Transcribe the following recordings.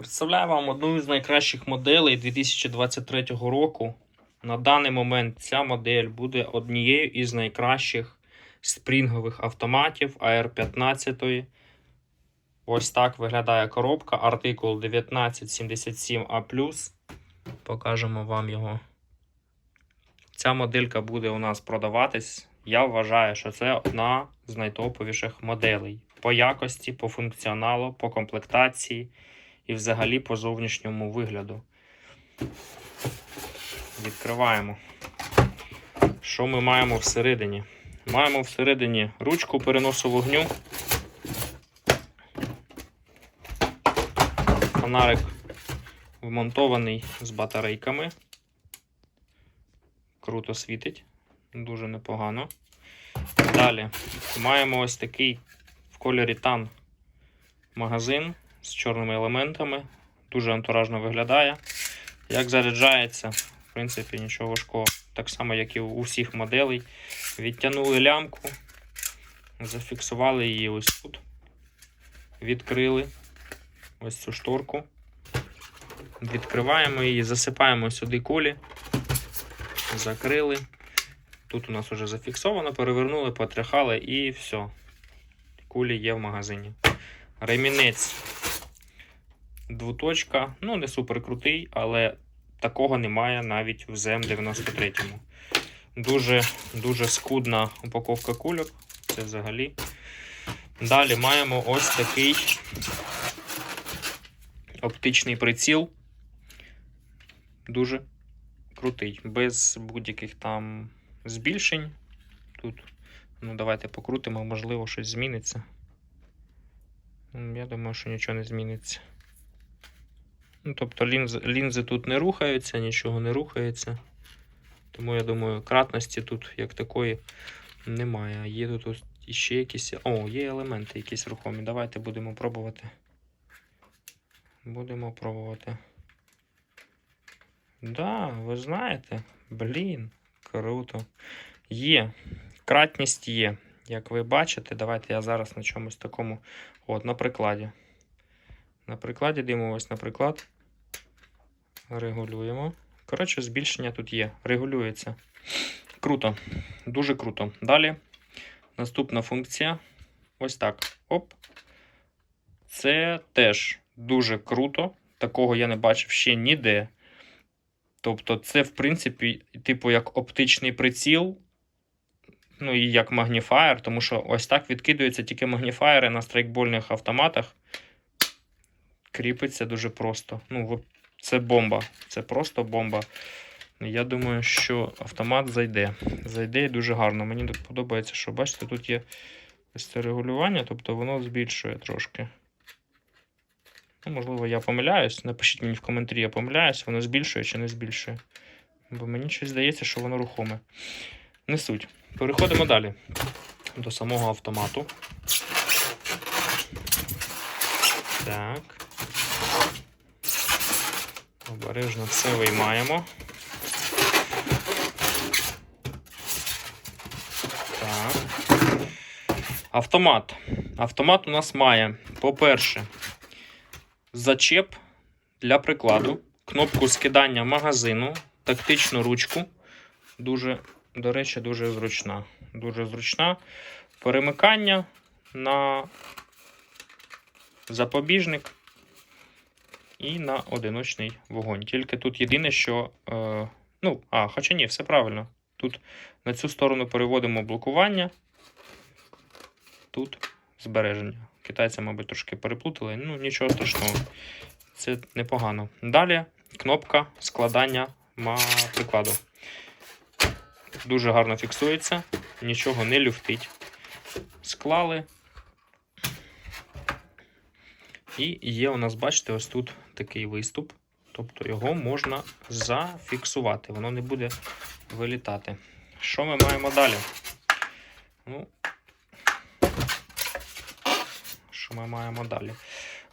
Представляю вам одну з найкращих моделей 2023 року. На даний момент ця модель буде однією із найкращих спрінгових автоматів AR15. Ось так виглядає коробка. Артикул 1977A. Покажемо вам його. Ця моделька буде у нас продаватись. Я вважаю, що це одна з найтоповіших моделей по якості, по функціоналу, по комплектації і взагалі по зовнішньому вигляду. Відкриваємо. Що ми маємо всередині? Маємо всередині ручку переносу вогню. Фонарик вмонтований з батарейками. Круто світить, дуже непогано. Далі маємо ось такий в кольорі тан магазин з чорними елементами. Дуже антуражно виглядає. Як заряджається, в принципі, нічого важкого. Так само, як і у всіх моделей. Відтягнули лямку, зафіксували її ось тут. Відкрили ось цю шторку. Відкриваємо її, засипаємо сюди кулі, закрили. Тут у нас вже зафіксовано, перевернули, потряхали і все. Кулі є в магазині. Ремінець двуточка. Ну, не супер крутий, але такого немає навіть в ЗМ-93. Дуже дуже скудна упаковка кульок. Це взагалі. Далі маємо ось такий оптичний приціл. Дуже крутий, без будь-яких там збільшень. Тут, ну, давайте покрутимо, можливо, щось зміниться. Я думаю, що нічого не зміниться. Ну, тобто лінзи, лінзи тут не рухаються, нічого не рухається. Тому я думаю, кратності тут як такої немає. Є тут ось іще якісь. О, є елементи якісь рухомі. Давайте будемо пробувати. Будемо пробувати. Да, ви знаєте, блін, круто. Є. Кратність є. Як ви бачите, давайте я зараз на чомусь такому. От, на прикладі. На прикладі дивимося, наприклад. Регулюємо. Коротше, збільшення тут є. Регулюється. Круто. Дуже круто. Далі. Наступна функція. Ось так. Оп. Це теж дуже круто. Такого я не бачив ще ніде. Тобто, це, в принципі, типу, як оптичний приціл. Ну і як магніфаєр, тому що ось так відкидуються тільки магніфаєри на страйкбольних автоматах. Кріпиться дуже просто. Ну, це бомба. Це просто бомба. Я думаю, що автомат зайде. Зайде і дуже гарно. Мені тут подобається, що бачите, тут є це регулювання, тобто воно збільшує трошки. Ну, можливо, я помиляюсь. Напишіть мені в коментарі, я помиляюсь, воно збільшує чи не збільшує. Бо мені щось здається, що воно рухоме. Не суть. Переходимо далі до самого автомату. Так. Обережно все виймаємо. Так. Автомат. Автомат у нас має, по-перше, зачеп для прикладу, кнопку скидання магазину, тактичну ручку. Дуже, до речі, дуже зручна. Дуже зручна. Перемикання на запобіжник і на одиночний вогонь. Тільки тут єдине, що. Е, ну, а, хоча ні, все правильно. Тут на цю сторону переводимо блокування. Тут збереження. Китайці, мабуть, трошки переплутали. Ну, нічого страшного. Це непогано. Далі кнопка складання прикладу. Дуже гарно фіксується, нічого не люфтить. Склали. І є у нас, бачите, ось тут такий виступ. Тобто його можна зафіксувати, воно не буде вилітати. Що ми маємо далі? Ну, що ми маємо далі?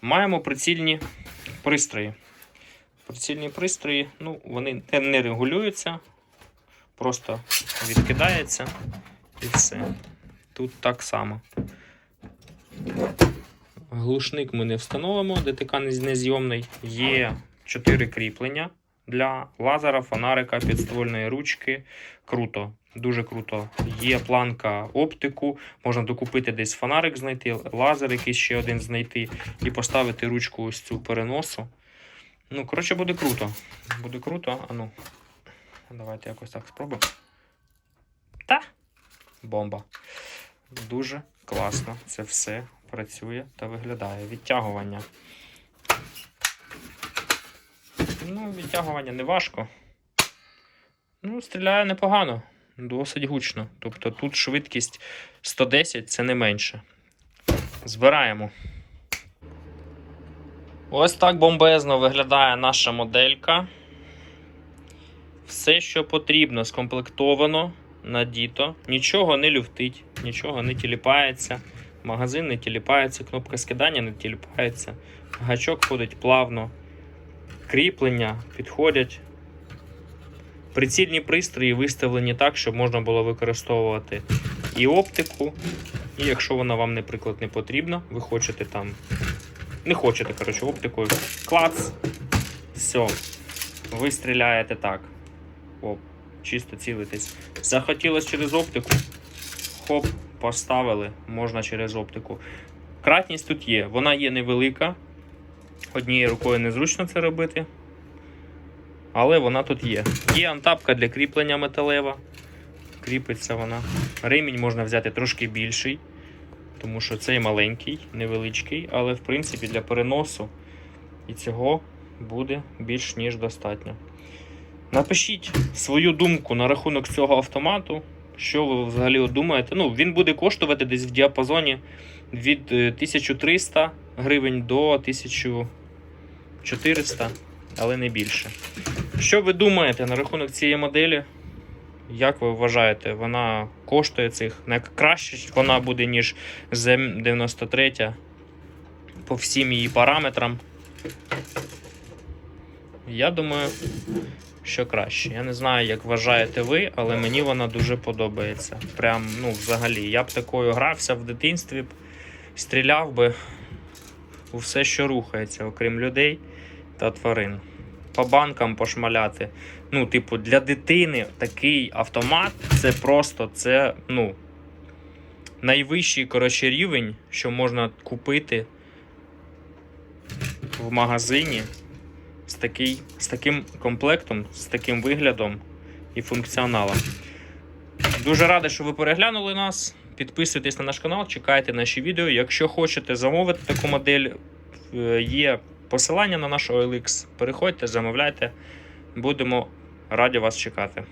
Маємо прицільні пристрої. Прицільні пристрої, ну, вони не, регулюються, просто відкидається і все. Тут так само. Глушник ми не встановимо, ДТК незйомний. Є 4 кріплення для лазера, фонарика, підствольної ручки. Круто, дуже круто. Є планка оптику, можна докупити десь фонарик знайти, лазер якийсь ще один знайти і поставити ручку ось цю переносу. Ну, коротше, буде круто. Буде круто. А ну, давайте якось так спробуємо. Та! Бомба. Дуже класно це все працює та виглядає. Відтягування. Ну, відтягування не важко. Ну, стріляє непогано, досить гучно. Тобто тут швидкість 110 це не менше. Збираємо. Ось так бомбезно виглядає наша моделька. Все, що потрібно, скомплектовано, надіто. Нічого не люфтить, нічого не тіліпається. Магазин не тіліпається, кнопка скидання не тіліпається. Гачок ходить плавно. Кріплення підходять. Прицільні пристрої виставлені так, щоб можна було використовувати і оптику. І якщо вона вам, наприклад, не потрібна, ви хочете там. Не хочете, коротше, оптикою. Клац. Все. Ви стріляєте так. Оп, чисто цілитесь. Захотілося через оптику. Хоп, поставили, можна через оптику. Кратність тут є, вона є невелика. Однією рукою незручно це робити. Але вона тут є. Є антапка для кріплення металева. Кріпиться вона. Ремінь можна взяти трошки більший, тому що цей маленький, невеличкий, але в принципі для переносу і цього буде більш ніж достатньо. Напишіть свою думку на рахунок цього автомату. Що ви взагалі думаєте? Ну, він буде коштувати десь в діапазоні від е, 1300 гривень до 1400, але не більше. Що ви думаєте на рахунок цієї моделі? Як ви вважаєте, вона коштує цих? Не краще вона буде, ніж ZM93 по всім її параметрам? Я думаю, що краще. Я не знаю, як вважаєте ви, але мені вона дуже подобається. Прям, ну, взагалі, я б такою грався в дитинстві, стріляв би у все, що рухається, окрім людей та тварин. По банкам пошмаляти. Ну, типу, для дитини такий автомат це просто це, ну, найвищий коротше, рівень, що можна купити в магазині з, такий, з таким комплектом, з таким виглядом і функціоналом. Дуже радий, що ви переглянули нас. Підписуйтесь на наш канал, чекайте наші відео. Якщо хочете замовити таку модель, е, є посилання на наш OLX. Переходьте, замовляйте. Будемо раді вас чекати.